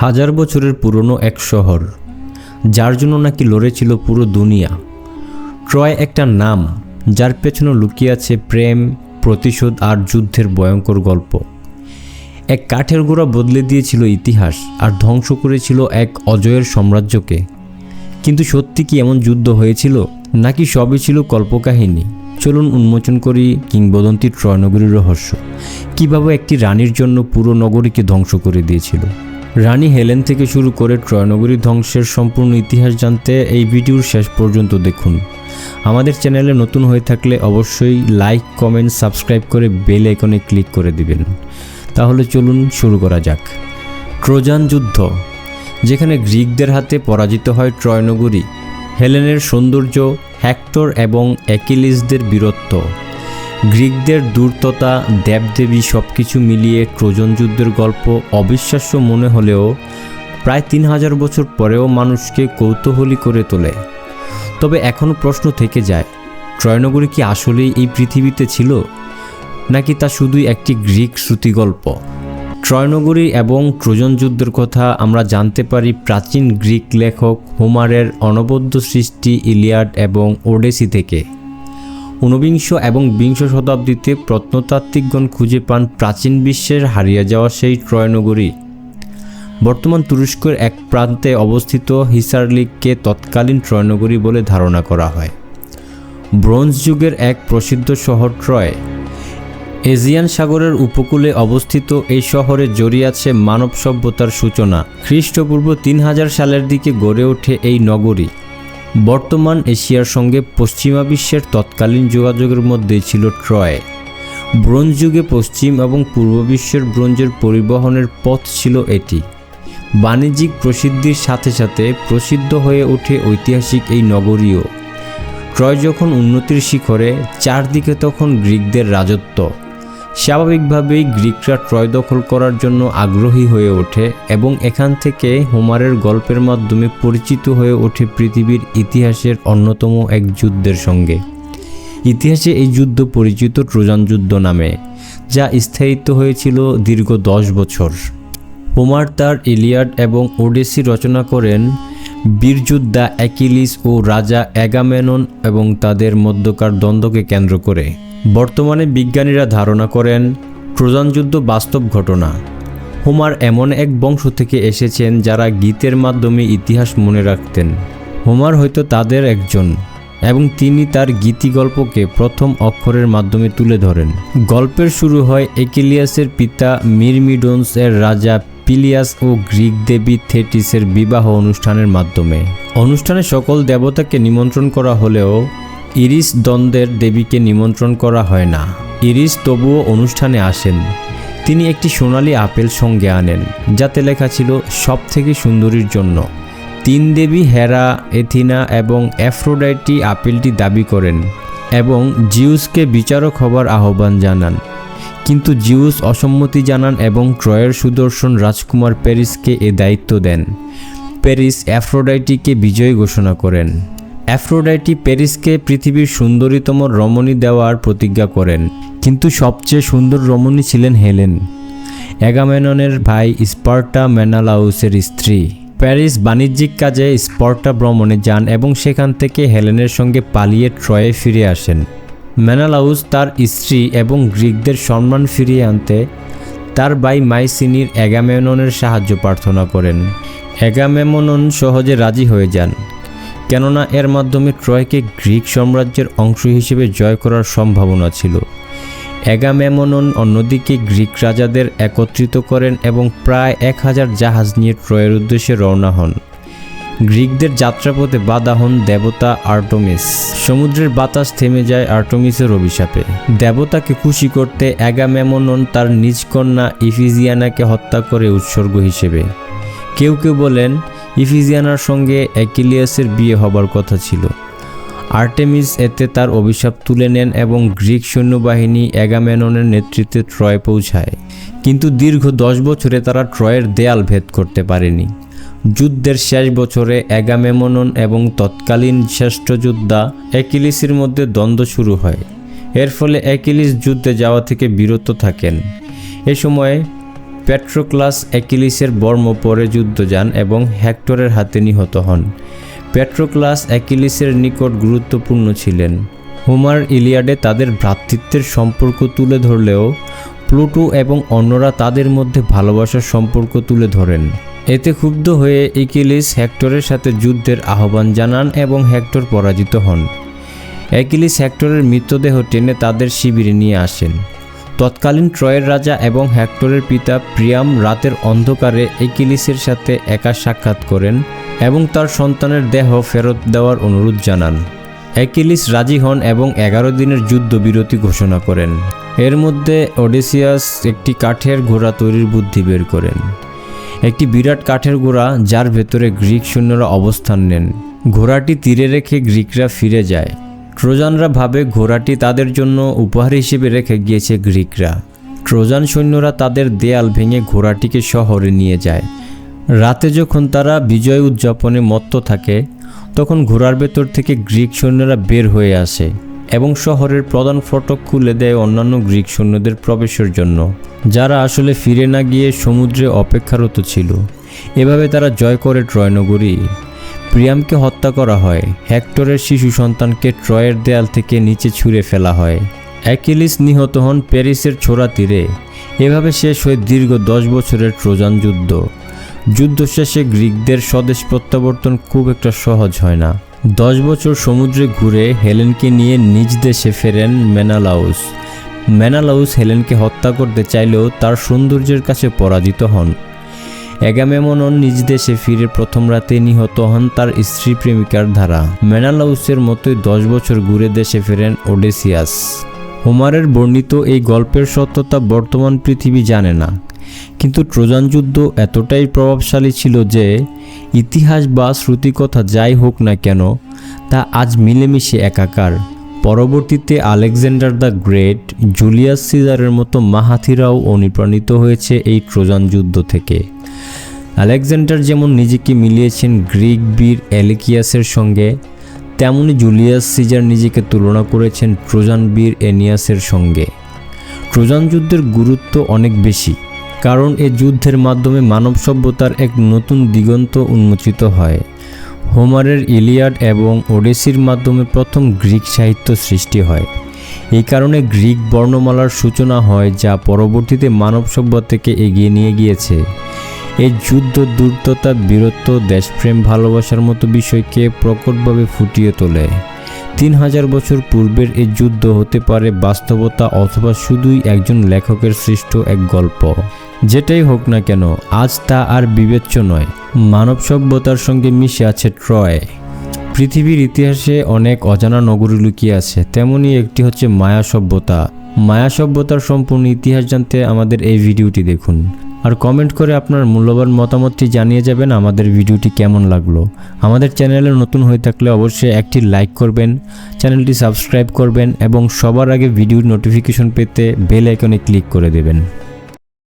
হাজার বছরের পুরনো এক শহর, যার জন্য নাকি লড়েছিল পুরো দুনিয়া। ট্রয় একটা নাম, যার পেছনে লুকিয়ে আছে প্রেম, প্রতিশোধ আর যুদ্ধের ভয়ঙ্কর গল্প। এক কাঠের গোড়া বদলে দিয়েছিল ইতিহাস আর ধ্বংস করেছিল এক অজয়ের সাম্রাজ্যকে। কিন্তু সত্যি কি এমন যুদ্ধ হয়েছিল? নাকি সবই ছিল কল্পকাহিনী? চলুন উন্মোচন করি কিংবদন্তি ট্রয় নগরীর রহস্য। কীভাবে একটি রানীর জন্য পুরো নগরীকে ধ্বংস করে দিয়েছিল? রানী হেলেন থেকে শুরু করে ট্রয়নগরী ধ্বংসের সম্পূর্ণ ইতিহাস জানতে এই ভিডিওর শেষ পর্যন্ত দেখুন। আমাদের চ্যানেলে নতুন হয়ে থাকলে অবশ্যই লাইক, কমেন্ট, সাবস্ক্রাইব করে বেল আইকনে ক্লিক করে দিবেন। তাহলে চলুন শুরু করা যাক। ট্রোজান যুদ্ধ, যেখানে গ্রিকদের হাতে পরাজিত হয় ট্রয়নগরী হেলেনের সৌন্দর্য হ্যাক্টর এবং অ্যাকিলিসদের বীরত্ব। গ্রিকদের দূর্ততা, দেবদেবী সব কিছু মিলিয়ে ট্রোজন যুদ্ধের গল্প অবিশ্বাস্য মনে হলেও প্রায় তিন হাজার বছর পরেও মানুষকে কৌতূহলী করে তোলে। তবে এখনও প্রশ্ন থেকে যায় ট্রয়নগরী কি আসলেই এই পৃথিবীতে ছিল? নাকি তা শুধুই একটি গ্রিক শ্রুতিগল্প? ট্রয়নগরী এবং ট্রোজন যুদ্ধের কথা আমরা জানতে পারি প্রাচীন গ্রিক লেখক হোমারের অনবদ্য সৃষ্টি ইলিয়াড এবং ওডেসি থেকে। ঊনবিংশ এবং বিংশ শতাব্দীতে প্রত্নতাত্ত্বিকগণ খুঁজে পান প্রাচীন বিশ্বের হারিয়ে যাওয়া সেই ট্রয়নগরী বর্তমান তুরস্কের এক প্রান্তে অবস্থিত হিসারলিককে তৎকালীন ট্রয়নগরী বলে ধারণা করা হয়। ব্রোঞ্জ যুগের এক প্রসিদ্ধ শহর ট্রয় এজিয়ান সাগরের উপকূলে অবস্থিত এই শহরে জড়িয়ে আছে মানব সভ্যতার সূচনা। খ্রিস্টপূর্ব তিন হাজার সালের দিকে গড়ে ওঠে এই নগরী। বর্তমান এশিয়ার সঙ্গে পশ্চিমা বিশ্বের তৎকালীন যোগাযোগের মধ্যে ছিল ট্রয়। ব্রোঞ্জ যুগে পশ্চিম এবং পূর্ব বিশ্বের ব্রোঞ্জের পরিবহনের পথ ছিল এটি। বাণিজ্যিক প্রসিদ্ধির সাথে সাথে প্রসিদ্ধ হয়ে ওঠে ঐতিহাসিক এই নগরীও। ট্রয় যখন উন্নতির শিখরে, চারদিকে তখন গ্রিকদের রাজত্ব। স্বাভাবিকভাবেই গ্রিকরা ট্রয় দখল করার জন্য আগ্রহী হয়ে ওঠে এবং এখান থেকে হোমারের গল্পের মাধ্যমে পরিচিত হয়ে ওঠে পৃথিবীর ইতিহাসের অন্যতম এক যুদ্ধের সঙ্গে। ইতিহাসে এই যুদ্ধ পরিচিত ট্রোজান যুদ্ধ নামে, যা স্থায়িত্ব হয়েছিল দীর্ঘ দশ বছর। হোমার তার ইলিয়াড এবং ওডেসি রচনা করেন বীরযোদ্ধা অ্যাকিলিস ও রাজা অ্যাগামেনন এবং তাদের মধ্যকার দ্বন্দ্বকে কেন্দ্র করে। বর্তমানে বিজ্ঞানীরা ধারণা করেন ট্রোজান যুদ্ধ বাস্তব ঘটনা। হোমার এমন এক বংশ থেকে এসেছেন যারা গীতের মাধ্যমে ইতিহাস মনে রাখতেন। হোমার হয়তো তাদের একজন, এবং তিনি তার গীতি গল্পকে প্রথম অক্ষরের মাধ্যমে তুলে ধরেন। গল্পের শুরু হয় একিলিয়াসের পিতা মিরমিডোন্স এর রাজা পিলিয়াস ও গ্রিক দেবী থেটিসের বিবাহ অনুষ্ঠানের মাধ্যমে। অনুষ্ঠানে সকল দেবতাকে নিমন্ত্রণ করা হলেও ইরিস দ্বন্দ্বের দেবীকে নিমন্ত্রণ করা হয় না। ইরিস তবুও অনুষ্ঠানে আসেন। তিনি একটি সোনালি আপেল সঙ্গে আনেন, যাতে লেখা ছিল সব থেকে সুন্দরীর জন্য। তিন দেবী হেরা, এথিনা এবং অ্যাফ্রোডাইটি আপেলটি দাবি করেন এবং জিউসকে বিচারক হবার আহ্বান জানান। কিন্তু জিউস অসম্মতি জানান এবং ট্রয়ের সুদর্শন রাজকুমার প্যারিসকে এ দায়িত্ব দেন। প্যারিস অ্যাফ্রোডাইটিকে বিজয়ী ঘোষণা করেন। অ্যাফ্রোডাইটি প্যারিসকে পৃথিবীর সুন্দরীতম রমণী দেওয়ার প্রতিজ্ঞা করেন। কিন্তু সবচেয়ে সুন্দর রমণী ছিলেন হেলেন, অ্যাগামেননের ভাই স্পার্টা মেনালাউসের স্ত্রী। প্যারিস বাণিজ্যিক কাজে স্পার্টা ভ্রমণে যান এবং সেখান থেকে হেলেনের সঙ্গে পালিয়ে ট্রয়ে ফিরে আসেন। মেনালাউস তার স্ত্রী এবং গ্রিকদের সম্মান ফিরিয়ে আনতে তার ভাই মাইসিনির অ্যাগামেননের সাহায্য প্রার্থনা করেন। অ্যাগামেমনন সহজে রাজি হয়ে যান। কেননা এর মাধ্যমে ট্রয়কে গ্রিক সাম্রাজ্যের অংশ হিসেবে জয় করার সম্ভাবনা ছিল। অ্যাগামেমনন অন্যদিকে গ্রিক রাজাদের একত্রিত করেন এবং প্রায় এক হাজার জাহাজ নিয়ে ট্রয়ের উদ্দেশ্যে রওনা হন। গ্রিকদের যাত্রাপথে বাধা হন দেবতা আর্টমিস। সমুদ্রের বাতাস থেমে যায় আর্টমিসের অভিশাপে। দেবতাকে খুশি করতে অ্যাগামেমনন তার নিজ কন্যা ইফিজিয়ানাকে হত্যা করে উৎসর্গ হিসেবে। কেউ কেউ বলেন ইফিজিয়ানার সঙ্গে অ্যাকিলিয়াসের বিয়ে হবার কথা ছিল। আর্টেমিস এতে তার অভিশাপ তুলে নেন এবং গ্রিক সৈন্যবাহিনী অ্যাগামেননের নেতৃত্বে ট্রয় পৌঁছায়। কিন্তু দীর্ঘ দশ বছরে তারা ট্রয়ের দেয়াল ভেদ করতে পারেনি। যুদ্ধের শেষ বছরে অ্যাগামেমনন এবং তৎকালীন শ্রেষ্ঠ যোদ্ধা অ্যাকিলিসের মধ্যে দ্বন্দ্ব শুরু হয়। এর ফলে অ্যাকিলিস যুদ্ধে যাওয়া থেকে বিরত থাকেন। এ সময় পেট্রোক্লাস অ্যাকিলিসের বর্ম পরে যুদ্ধ যান এবং হেক্টরের হাতে নিহত হন। পেট্রোক্লাস অ্যাকিলিসের নিকট গুরুত্বপূর্ণ ছিলেন। হোমার ইলিয়াডে তাদের ভ্রাতৃত্বের সম্পর্ক তুলে ধরলেও প্লুটো এবং অন্যরা তাদের মধ্যে ভালোবাসার সম্পর্ক তুলে ধরেন। এতে ক্ষুব্ধ হয়ে ইকিলিস হেক্টরের সাথে যুদ্ধের আহ্বান জানান এবং হেক্টর পরাজিত হন। অ্যাকিলিস হেক্টরের মৃতদেহ টেনে তাদের শিবিরে নিয়ে আসেন। তৎকালীন ট্রয়ের রাজা এবং হেক্টরের পিতা প্রিয়াম রাতের অন্ধকারে একিলিসের সাথে একা সাক্ষাৎ করেন এবং তার সন্তানের দেহ ফেরত দেওয়ার অনুরোধ জানান। অ্যাকিলিস রাজি হন এবং এগারো দিনের যুদ্ধবিরতি ঘোষণা করেন। এর মধ্যে ওডেসিয়াস একটি কাঠের ঘোড়া তৈরির বুদ্ধি বের করেন। একটি বিরাট কাঠের ঘোড়া যার ভেতরে গ্রিক সৈন্যরা অবস্থান নেন। ঘোড়াটি তীরে রেখে গ্রিকরা ফিরে যায়। ট্রোজানরা ভাবে ঘোড়াটি তাদের জন্য উপহার হিসেবে রেখে গিয়েছে গ্রিকরা। ট্রোজান সৈন্যরা তাদের দেয়াল ভেঙে ঘোড়াটিকে শহরে নিয়ে যায়। রাতে যখন তারা বিজয় উদযাপনে মত্ত থাকে, তখন ঘোড়ার ভেতর থেকে গ্রিক সৈন্যরা বের হয়ে আসে এবং শহরের প্রধান ফটক খুলে দেয় অন্যান্য গ্রিক সৈন্যদের প্রবেশের জন্য, যারা আসলে ফিরে না গিয়ে সমুদ্রে অপেক্ষারত ছিল। এভাবে তারা জয় করে ট্রয় নগরী প্রিয়ামকে হত্যা করা হয়। হেক্টরের শিশু সন্তানকে ট্রয়ের দেয়াল থেকে নিচে ছুঁড়ে ফেলা হয়। অ্যাকিলিস নিহত হন প্যারিসের ছোড়া তীরে। এভাবে শেষ হয় দীর্ঘ দশ বছরের ট্রোজান যুদ্ধ। যুদ্ধ শেষে গ্রিকদের স্বদেশ প্রত্যাবর্তন খুব একটা সহজ হয় না। দশ বছর সমুদ্রে ঘুরে হেলেনকে নিয়ে নিজ দেশে ফেরেন মেনালাউস। মেনালাউস হেলেনকে হত্যা করতে চাইলেও তার সৌন্দর্যের কাছে পরাজিত হন। অ্যাগামেমনন নিজ দেশে ফিরে প্রথম রাতে নিহত হন তার স্ত্রী প্রেমিকার ধারা মেনালাউসের মতোই দশ বছর ঘুরে দেশে ফেরেন ওডেসিয়াস। হোমারের বর্ণিত এই গল্পের সত্যতা বর্তমান পৃথিবী জানে না। কিন্তু ট্রোজান যুদ্ধ এতটাই প্রভাবশালী ছিল যে, ইতিহাস বা শ্রুতিকথা যাই হোক না কেন, তা আজ মিলেমিশে একাকার। পরবর্তীতে আলেকজান্ডার দ্য গ্রেট, জুলিয়াস সিজারের মতো মাহাথিরাও অনুপ্রাণিত হয়েছে এই ট্রোজান যুদ্ধ থেকে। আলেকজান্ডার যেমন নিজেকে মিলিয়েছেন গ্রিক বীর অ্যালিকিয়াসের সঙ্গে, তেমনি জুলিয়াস সিজার নিজেকে তুলনা করেছেন ট্রোজান বীর এনিয়াসের সঙ্গে। ট্রোজান যুদ্ধের গুরুত্ব অনেক বেশি, কারণ এ যুদ্ধের মাধ্যমে মানব সভ্যতার এক নতুন দিগন্ত উন্মোচিত হয়। হোমারের ইলিয়াড এবং ওডেসির মাধ্যমে প্রথম গ্রিক সাহিত্য সৃষ্টি হয়। এই কারণে গ্রিক বর্ণমালার সূচনা হয় যা পরবর্তীতে মানব সভ্যতাকে এগিয়ে নিয়ে গিয়েছে। এই যুদ্ধ দূরতা বীরত্ব, দেশপ্রেম, ভালোবাসার মতো বিষয়কে প্রকটভাবে ফুটিয়ে তোলে। তিন হাজার বছর পূর্বের এই যুদ্ধ হতে পারে বাস্তবতা অথবা শুধুই একজন লেখকের সৃষ্ট এক গল্প। যেটাই হোক না কেন, আজ তা আর বিবেচ্য নয়। মানব সভ্যতার সঙ্গে মিশে আছে ট্রয়। পৃথিবীর ইতিহাসে অনেক অজানা নগরী লুকিয়ে আছে। তেমনই একটি হচ্ছে মায়া সভ্যতা। মায়া সভ্যতার সম্পূর্ণ ইতিহাস জানতে আমাদের এই ভিডিওটি দেখুন। আর কমেন্ট করে আপনার মূল্যবান মতামতটি জানিয়ে যাবেন আমাদের ভিডিওটি কেমন লাগল। আমাদের চ্যানেলে নতুন হয়ে থাকলে অবশ্যই একটি লাইক করবেন, চ্যানেলটি সাবস্ক্রাইব করবেন এবং সবার আগে ভিডিওর নোটিফিকেশন পেতে বেল আইকনে ক্লিক করে দেবেন।